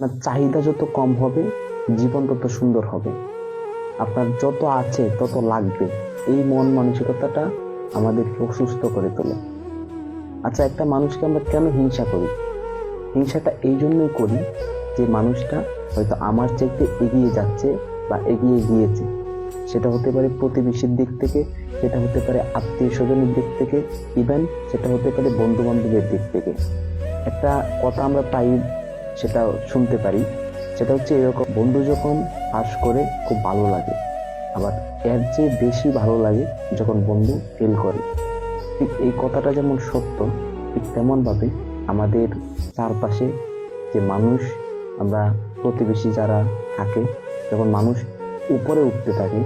আপনার চাহিদা যত কম হবে, জীবন তত সুন্দর হবে। আপনার যত আছে, তত লাগবে। এই মন মানসিকতাটা আমাদেরকে অসুস্থ করে তোলে। আচ্ছা একটা মানুষকে আমরা কেন হিংসা করি? হিংসাটা এই জন্যই করি যে মানুষটা হয়তো আমার চাইতে এগিয়ে যাচ্ছে বা এগিয়ে গিয়েছে। সেটা হতে পারে প্রতিবেশীর দিক থেকে, সেটা হতে পারে আত্মীয় স্বজনের দিক থেকে ইভেন সেটা হতে পারে বন্ধু বান্ধবের দিক থেকে। একটা কথা আমরা প্রায় সেটা শুনতে পারি। সেটা হচ্ছে এরকম বন্ধু যখন পাস করে, খুব ভালো লাগে। আবার এর চেয়ে বেশি ভালো লাগে যখন বন্ধু ফেল করে। ঠিক এই কথাটা যেমন সত্য, ঠিক তেমনভাবে আমাদের চারপাশে যে মানুষ, আমরা প্রতিবেশী যারা থাকে, যখন মানুষ উপরে উঠতে থাকে,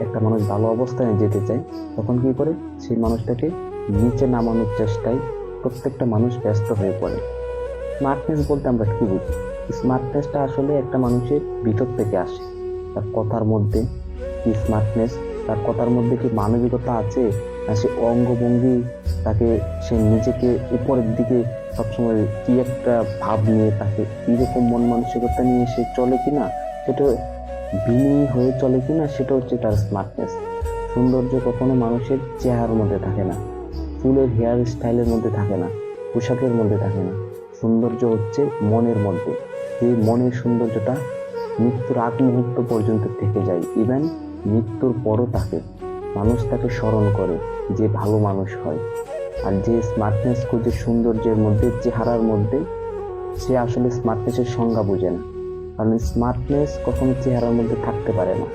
একটা মানুষ ভালো অবস্থানে যেতে চায়, তখন কি করে? সেই মানুষটাকে নিচে নামানোর চেষ্টায় প্রত্যেকটা মানুষ ব্যস্ত হয়ে পড়ে। স্মার্টনেস বলতে আমরা কি বুঝি? স্মার্টনেসটা আসলে একটা মানুষের ভিতর থেকে আসে, তার কথার মধ্যে। কি স্মার্টনেস তার কথার মধ্যে কি মানবিকতা আছে? না সে অঙ্গভঙ্গি তাকে, সে নিজেকে উপরের দিকে সবসময় কি একটা ভাব নিয়ে তাকে কীরকম মন মানসিকতা নিয়ে সে চলে কি না সেটা বিনি হয়ে চলে কি না সেটা হচ্ছে তার স্মার্টনেস সৌন্দর্য কখনো মানুষের চেহারার মধ্যে থাকে না চুলের হেয়ার স্টাইলের মধ্যে থাকে না, পোশাকের মধ্যে থাকে না। সৌন্দর্য হচ্ছে মনের মধ্যে। এই মনের সৌন্দর্যটা মৃত্যুর আগ মুহূর্ত পর্যন্ত থেকে যায়। ইভেন মৃত্যুর পরও তাকে, মানুষ তাকে স্মরণ করে যে ভালো মানুষ হয়। আর যে স্মার্টনেস খুঁজে সৌন্দর্যের মধ্যে, চেহারার মধ্যে, সে আসলে স্মার্টনেসের সংজ্ঞা বোঝে না। কারণ স্মার্টনেস কখনো চেহারার মধ্যে থাকতে পারে না।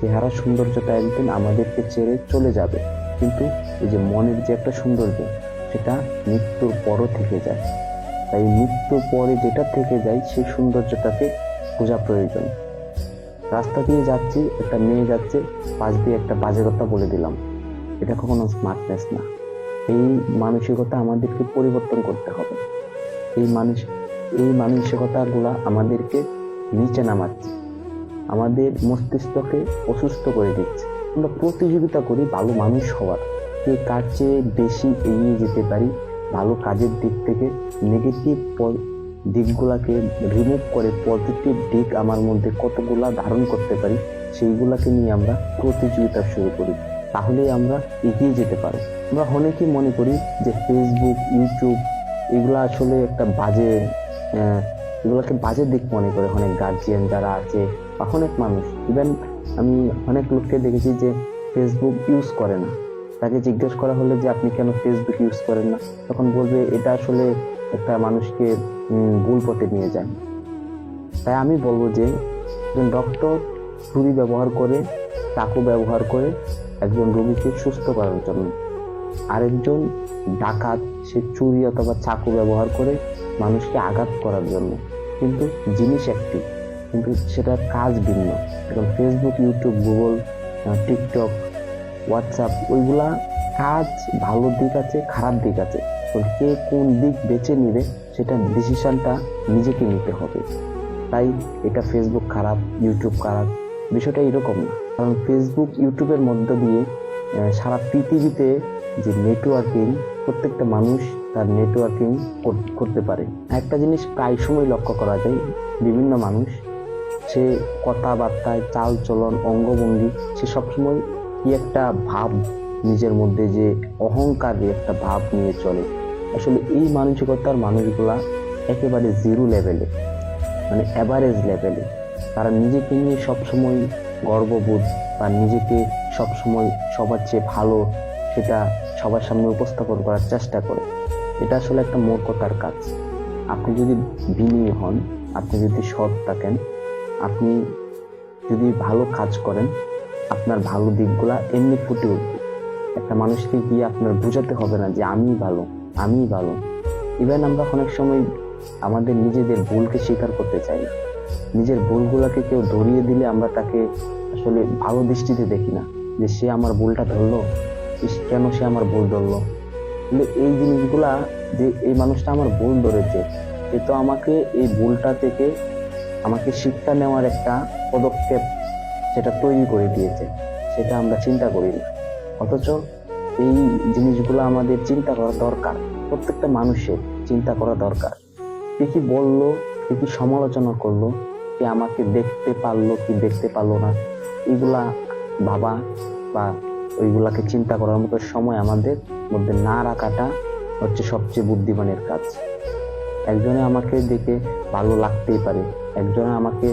চেহারা সৌন্দর্যটা একদিন আমাদেরকে ছেড়ে চলে যাবে। কিন্তু এই যে মনের যে একটা সৌন্দর্য, সেটা মৃত্যুর পরও থেকে যায়। তাই মৃত্যুর পরে যেটা থেকে যায় সেই সৌন্দর্যটাকে খোঁজা প্রয়োজন। রাস্তা দিয়ে যাচ্ছি, একটা মেয়ে যাচ্ছে, পাশ দিয়ে একটা বাজে কথা বলে দিলাম। এটা কখনো স্মার্টনেস না। এই মানসিকতা আমাদেরকে পরিবর্তন করতে হবে। এই মানুষ, এই মানসিকতাগুলা আমাদেরকে নিচে নামাচ্ছে। আমাদের মস্তিষ্ককে অসুস্থ করে দিচ্ছে। আমরা প্রতিযোগিতা করি ভালো মানুষ হওয়ার। কে কার চেয়ে বেশি এগিয়ে যেতে পারি ভালো কাজের দিক থেকে নেগেটিভ দিকগুলাকে রিমুভ করে পজিটিভ দিক আমার মধ্যে কতগুলা ধারণ করতে পারি, সেইগুলাকে নিয়ে আমরা প্রতিযোগিতা শুরু করি। তাহলেই আমরা এগিয়ে যেতে পারি আমরা অনেকেই মনে করি যে ফেসবুক ইউটিউব এগুলো আসলে একটা বাজে এগুলোকে বাজে দিক মনে করে অনেক গার্জিয়ান যারা আছে বা অনেক মানুষ। ইভেন আমি অনেক লোককে দেখেছি যে ফেসবুক ইউজ করে না। তাকে জিজ্ঞেস করা হলে যে, আপনি কেন ফেসবুক ইউজ করেন না? তখন বলবে, এটা আসলে একটা মানুষকে ভুল পথে নিয়ে যায়। তাই আমি বলব যে, একজন ডক্টর ছুরি ব্যবহার করে, চাকু ব্যবহার করে একজন রোগীকে সুস্থ করার জন্য। আরেকজন ডাকাত, সে চুরি অথবা চাকু ব্যবহার করে মানুষকে আঘাত করার জন্য। কিন্তু জিনিস একটি, কিন্তু সেটার কাজ ভিন্ন। এখন Facebook YouTube Google TikTok WhatsApp ওইগুলা কাজ, ভালো দিক আছে, খারাপ দিক আছে। তো কে কোন দিক বেছে নিবে, সেটা ডিসিশনটা নিজেকে নিতে হবে। তাই এটা ফেসবুক খারাপ ইউটিউব খারাপ, বিষয়টা এরকম না। কারণ ফেসবুক ইউটিউবের মধ্য দিয়ে সারা পৃথিবীতে যে নেটওয়ার্কিং প্রত্যেকটা মানুষ তার নেটওয়ার্কিং করতে পারে। একটা জিনিস প্রায় সময় লক্ষ্য করা যায়, বিভিন্ন মানুষ, সে কথাবার্তায় চাল চলন অঙ্গভঙ্গি, সে সবসময় কি একটা ভাব নিজের মধ্যে যে অহংকারী একটা ভাব নিয়ে চলে। আসলে এই মানসিকতার মানুষগুলা একেবারে জিরো লেভেলে মানে অ্যাভারেজ লেভেলে তারা নিজেকে নিয়ে সবসময় গর্ববোধ বা নিজেকে সবসময় সবার চেয়ে ভালো সেটা সবার সামনে উপস্থাপন করার চেষ্টা করে। এটা আসলে একটা মূর্খতার কাজ। আপনি যদি বিনয়ী হন, আপনি যদি সৎ থাকেন, আপনি যদি ভালো কাজ করেন আপনার ভালো দিকগুলা এমনি ফুটে উঠবে। একটা মানুষকে গিয়ে আপনার বোঝাতে হবে না যে, আমি ভালো আমি ভালো। ইভেন আমরা অনেক সময় আমাদের নিজেদের ভুলকে স্বীকার করতে চাই নিজের ভুলগুলোকে কেউ ধরিয়ে দিলে আমরা তাকে আসলে ভালো দৃষ্টিতে দেখি না। যে, সে আমার ভুলটা ধরলো? কেন সে আমার ভুল ধরলো? কিন্তু এই জিনিসগুলা যে, এই মানুষটা আমার ভুল ধরেছে, সে তো আমাকে এই ভুলটা থেকে আমাকে শিক্ষা নেওয়ার একটা পদক্ষেপ সেটা তৈরি করে দিয়েছে, সেটা আমরা চিন্তা করি না। অথচ এই জিনিসগুলো আমাদের চিন্তা করা দরকার, প্রত্যেকটা মানুষের চিন্তা করা দরকার। কে কি বলল সে কি সমালোচনা করল, কে আমাকে দেখতে পারল কি দেখতে পারল না, এগুলা ভাবা বা ওইগুলাকে চিন্তা করার মতো সময় আমাদের মধ্যে না রাখাটা হচ্ছে সবচেয়ে বুদ্ধিমানের কাজ। একজনে আমাকে দেখে ভালো লাগতেই পারে, একজনে আমাকে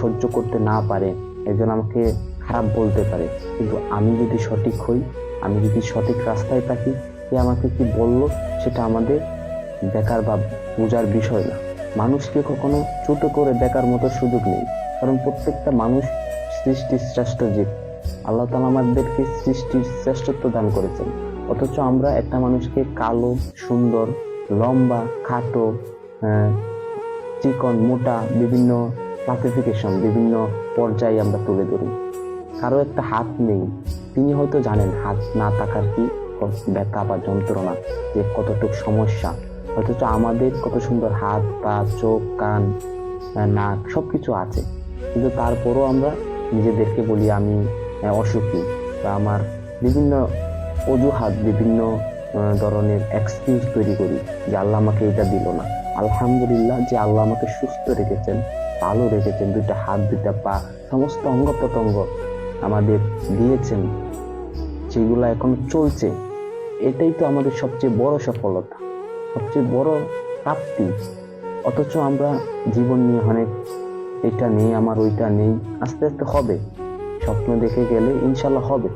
সহ্য করতে না পারে একজন আমাকে খারাপ বলতে পারে। কিন্তু আমি যদি সঠিক হই, আমি যদি সঠিক রাস্তায় থাকি সে আমাকে কি বলল সেটা আমাদের বেকার বা বোঝার বিষয় না। মানুষকে কখনো ছোট করে বেকার মতো সুযোগ নেই। কারণ প্রত্যেকটা মানুষ সৃষ্টির শ্রেষ্ঠ জীব। আল্লাহ তালা আমাদেরকে সৃষ্টির শ্রেষ্ঠত্ব দান করেছেন। অথচ আমরা একটা মানুষকে কালো, সুন্দর, লম্বা, খাটো চিকন, মোটা, বিভিন্ন ক্লাসিফিকেশন বিভিন্ন পর্যায়ে আমরা তুলে ধরি। কারও একটা হাত নেই, তিনি হয়তো জানেন হাত না থাকার কি ব্যথা বা যন্ত্রণা, যে কতটুকু সমস্যা। অথচ আমাদের কত সুন্দর হাত পা, চোখ, কান নাক সব কিছু আছে। কিন্তু তারপরও আমরা নিজেদেরকে বলি, আমি অসুখী। বা আমার বিভিন্ন অজুহাত, বিভিন্ন ধরনের এক্সকিউজ তৈরি করি যে আল্লাহ আমাকে এটা দিল না। আলহামদুলিল্লাহ যে আল্লাহ আমাকে সুস্থ রেখেছেন। ভালো রেখেছেন, দুইটা হাত, দুইটা পা, সমস্ত অঙ্গ প্রত্যঙ্গ আমাদের দিয়েছেন, যেগুলো এখন চলছে। এটাই তো আমাদের সবচেয়ে বড় সফলতা, সবচেয়ে বড় প্রাপ্তি। অথচ আমরা জীবন নিয়ে অনেক এটা নেই, আমার ওইটা নেই, আস্তে আস্তে হবে। স্বপ্ন দেখে গেলে ইনশাল্লাহ হবে।